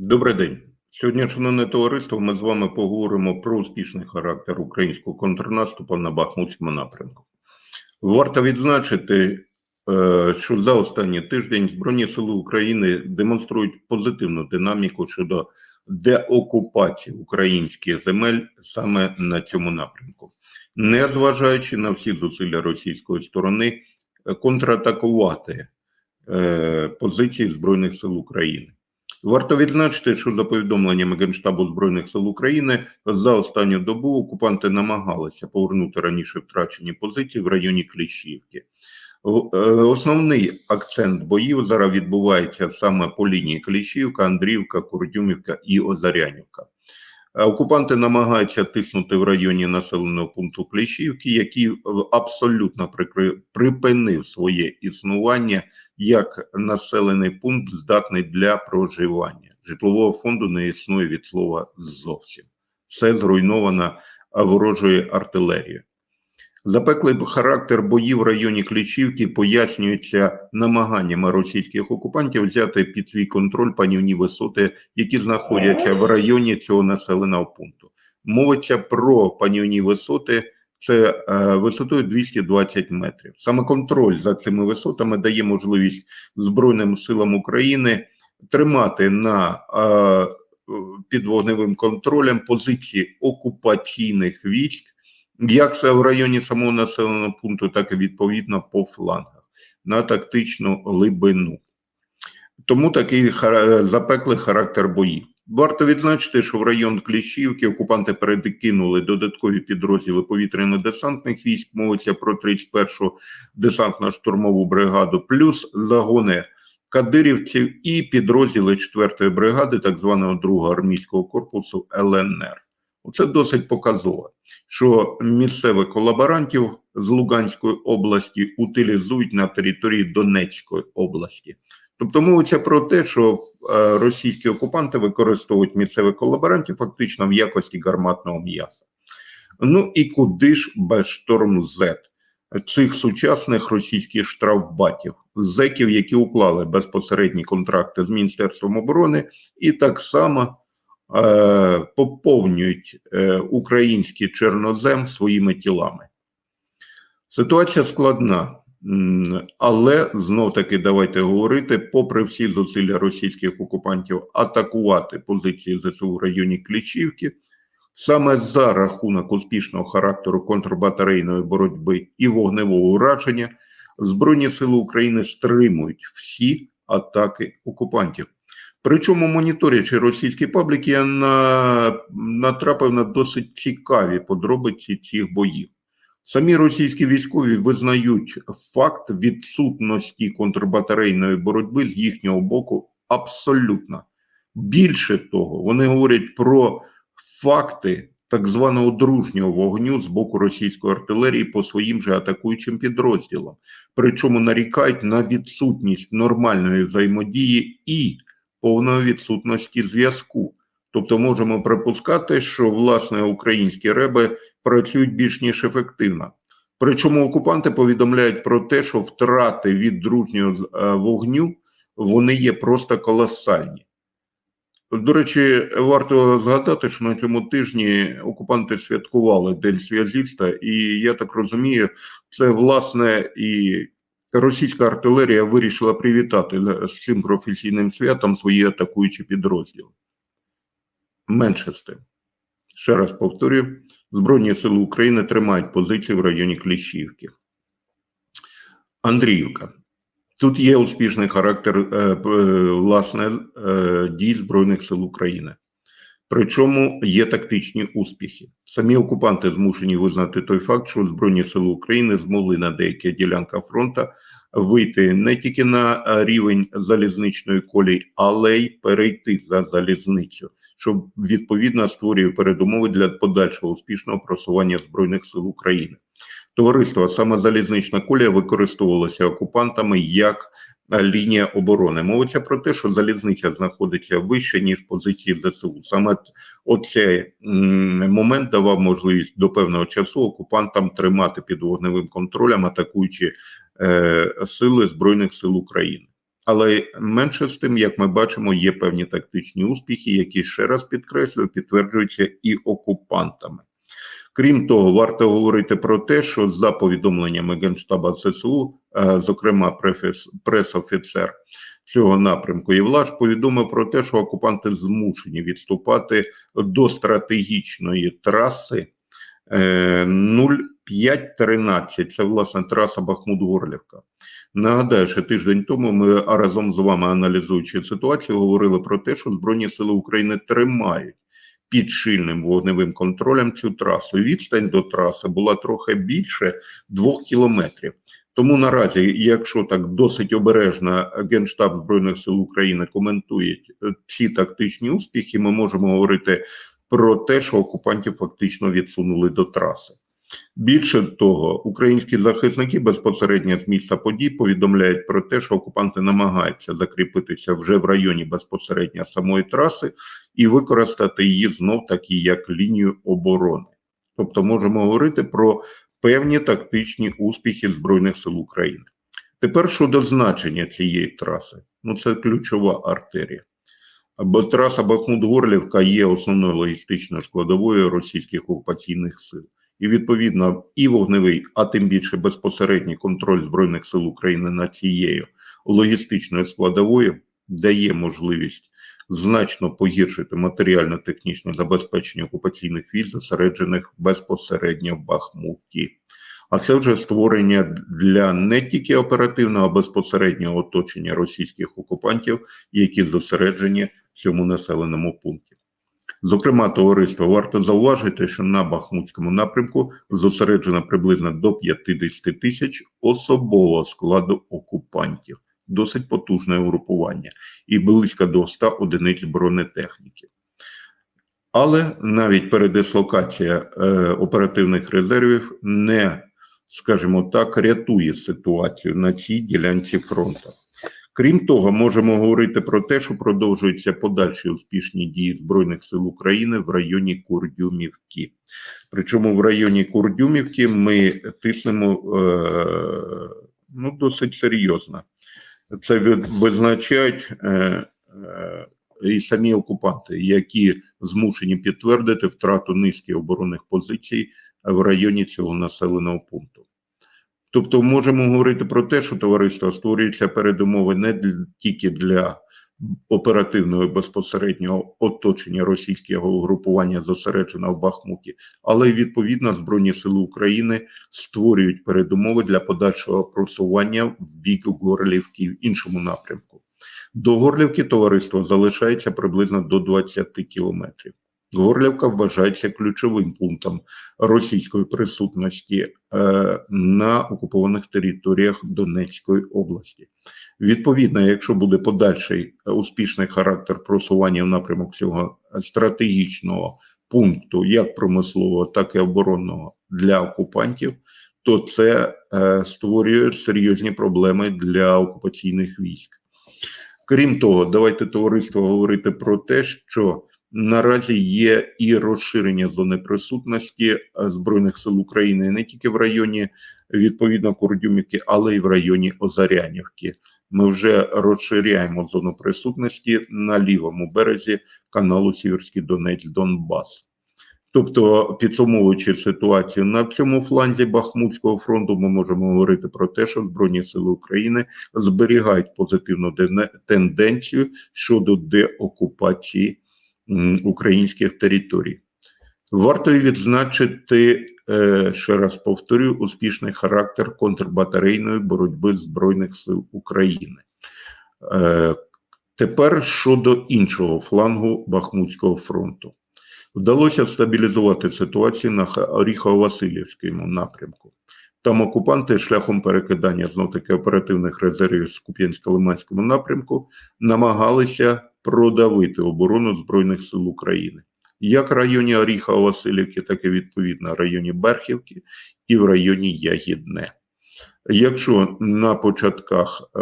Добрий день. Сьогодні, шановне товариство, ми з вами поговоримо про успішний характер українського контрнаступу на Бахмутському напрямку. Варто відзначити, е, що за останній тиждень Збройні Сили України демонструють позитивну динаміку щодо деокупації українських земель саме на цьому напрямку, незважаючи на всі зусилля російської сторони е, контратакувати е, позиції Збройних сил України. Варто відзначити, що за повідомленнями Генштабу Збройних сил України за останню добу окупанти намагалися повернути раніше втрачені позиції в районі Кліщівки. Е, Основний акцент боїв зараз відбувається саме по лінії Кліщівка, Андріївка, Курдюмівка і Озарянівка. Е, Окупанти намагаються тиснути в районі населеного пункту Кліщівки, який е, абсолютно припинив своє існування як населений пункт здатний для проживання. Житлового фонду не існує від слова зовсім. Все зруйновано ворожою артилерією. Запеклий характер боїв в районі Клічівки пояснюється намаганнями російських окупантів взяти під свій контроль панівні висоти, які знаходяться в районі цього населеного пункту. Мовиться про панівні висоти, це е, висотою 220 метрів. Саме контроль за цими висотами дає можливість Збройним силам України тримати на е, під вогневим контролем позиції окупаційних військ, як це в районі самого населеного пункту, так і відповідно по флангах на тактичну глибину. Тому такий запеклий характер боїв. Варто відзначити, що в район Кліщівки окупанти перекинули додаткові підрозділи повітряно-десантних військ, мовиться про 31-ту десантно-штурмову бригаду, плюс загони кадирівців і підрозділи 4-ї бригади, так званого 2-го армійського корпусу ЛНР. Це досить показово, що місцевих колаборантів з Луганської області утилізують на території Донецької області. Тобто мовиться про те, що е, російські окупанти використовують місцевих колаборантів фактично в якості гарматного м'яса. Ну і куди ж без шторм Z цих сучасних російських штрафбатів, зеків, які уклали безпосередні контракти з Міністерством оборони, і так само е, поповнюють е, український чорнозем своїми тілами. Ситуація складна. Але знов таки давайте говорити, попри всі зусилля російських окупантів атакувати позиції ЗСУ в районі Клічівки, саме за рахунок успішного характеру контрбатарейної боротьби і вогневого ураження Збройні Сили України стримують всі атаки окупантів. Причому, моніторячи російські пабліки, я на, натрапив на досить цікаві подробиці цих боїв. Самі російські військові визнають факт відсутності контрбатарейної боротьби з їхнього боку абсолютно. Більше того, вони говорять про факти так званого дружнього вогню з боку російської артилерії по своїм же атакуючим підрозділам. Причому нарікають на відсутність нормальної взаємодії і повної відсутності зв'язку. Тобто можемо припускати, що власне українські реби працюють більш ніж ефективно. Причому окупанти повідомляють про те, що втрати від дружнього е, вогню вони є просто колосальні. До речі, варто згадати, що на цьому тижні окупанти святкували День зв'язіста, і я так розумію, це власне і російська артилерія вирішила привітати з цим професійним святом свої атакуючі підрозділи. Менше з тим. Ще раз повторюю, Збройні сили України тримають позиції в районі Кліщівки. Андріївка. Тут є успішний характер е, е, власне е, дій Збройних сил України. Причому є тактичні успіхи. Самі окупанти змушені визнати той факт, що Збройні сили України змогли на деяких ділянках фронту вийти не тільки на е, рівень залізничної колії, але й перейти за залізницю, що відповідно створює передумови для подальшого успішного просування Збройних сил України. Товариство саме залізнична колія використовувалася окупантами як лінія оборони. Мовиться про те, що залізниця знаходиться вище ніж позиції ЗСУ. Саме оцей момент давав можливість до певного часу окупантам тримати під вогневим контролем, атакуючи е, сили збройних сил України. Але менше з тим, як ми бачимо, є певні тактичні успіхи, які ще раз підкреслюю, підтверджуються і окупантами. Крім того, варто говорити про те, що за повідомленнями Генштаба ССУ, е, зокрема прес-офіцер цього напрямку Євлаш повідомив про те, що окупанти змушені відступати до стратегічної траси е, 0513. Це власне траса Бахмут-Горлівка. Нагадаю, що тиждень тому ми разом з вами, аналізуючи ситуацію, говорили про те, що Збройні Сили України тримають під шильним вогневим контролем цю трасу. Відстань до траси була трохи більше двох кілометрів. Тому наразі, якщо так досить обережно Генштаб Збройних сил України коментує е, ці тактичні успіхи, ми можемо говорити про те, що окупантів фактично відсунули до траси. Більше того, українські захисники безпосередньо з місця подій повідомляють про те, що окупанти намагаються закріпитися вже в районі безпосередньо самої траси і використати її знов таки як лінію оборони. Тобто можемо говорити про певні тактичні успіхи Збройних сил України. Тепер щодо значення цієї траси, ну це ключова артерія. Бо траса Бахмут-Горлівка є основною логістичною складовою російських окупаційних сил. І відповідно і вогневий, а тим більше безпосередній контроль збройних сил України над цією логістичною складовою дає можливість значно погіршити матеріально-технічне забезпечення окупаційних військ, зосереджених безпосередньо в Бахмуті. А це вже створення для не тільки оперативного, а безпосереднього оточення російських окупантів, які зосереджені в цьому населеному пункті. Зокрема, товариство варто зауважити, що на Бахмутському напрямку зосереджено приблизно до 50 тисяч особового складу окупантів, досить потужне угрупування, і близько до 100 одиниць бронетехніки. Але навіть передислокація е, оперативних резервів не, скажімо так, рятує ситуацію на цій ділянці фронту. Крім того, можемо говорити про те, що продовжуються подальші успішні дії Збройних сил України в районі Курдюмівки. Причому в районі Курдюмівки ми тиснемо е, ну, досить серйозно. Це визначають е, е, і самі окупанти, які змушені підтвердити втрату низки оборонних позицій в районі цього населеного пункту. Тобто можемо говорити про те, що товариство створюється передумови не для- тільки для оперативного безпосереднього оточення російського угрупування зосередженого в Бахмуті, але й відповідно Збройні Сили України створюють передумови для подальшого просування в бік Горлівки в іншому напрямку. До Горлівки товариство залишається приблизно до 20 кілометрів. Горлівка вважається ключовим пунктом російської присутності е, на окупованих територіях Донецької області. Відповідно, якщо буде подальший успішний характер просування в напрямок цього стратегічного пункту, як промислового, так і оборонного для окупантів, то це е, створює серйозні проблеми для окупаційних військ. Крім того, давайте товариство говорити про те, що наразі є і розширення зони присутності е, збройних сил України не тільки в районі відповідно Курдюмівки, але й в районі Озарянівки. Ми вже розширяємо зону присутності на лівому березі каналу Сіверський Донець Донбас. Тобто, підсумовуючи ситуацію на цьому фланзі Бахмутського фронту, ми можемо говорити про те, що Збройні Сили України зберігають позитивну тенденцію щодо деокупації українських територій. Варто відзначити, е, ще раз повторюю, успішний характер контрбатарейної боротьби Збройних сил України. Е, Тепер щодо іншого флангу Бахмутського фронту. Вдалося стабілізувати ситуацію на Оріхово-Васильівському напрямку. Там окупанти шляхом перекидання знов таки оперативних резервів з Куп'янсько-Лиманському напрямку намагалися продавити оборону Збройних сил України як в районі Оріхово-Васильівки, так і відповідно в районі Берхівки і в районі Ягідне. Якщо на початках е,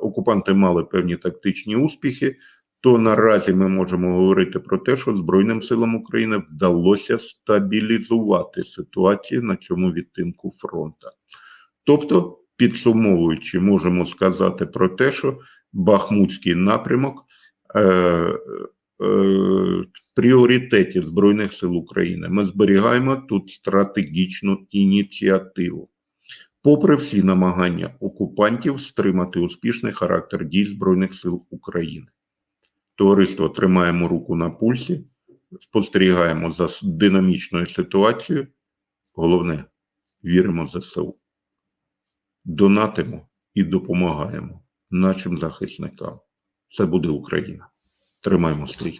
окупанти мали певні тактичні успіхи, то наразі ми можемо говорити про те, що Збройним силам України вдалося стабілізувати ситуацію на цьому відтинку фронту. Тобто, підсумовуючи, можемо сказати про те, що Бахмутський напрямок е, е, в пріоритеті Збройних сил України. Ми зберігаємо тут стратегічну ініціативу. Попри всі намагання окупантів стримати успішний характер дій Збройних сил України. Товариство тримаємо руку на пульсі, спостерігаємо за динамічною ситуацією. Головне, віримо в ЗСУ. Донатимо і допомагаємо нашим захисникам. Це буде Україна. Тримаємо стрій.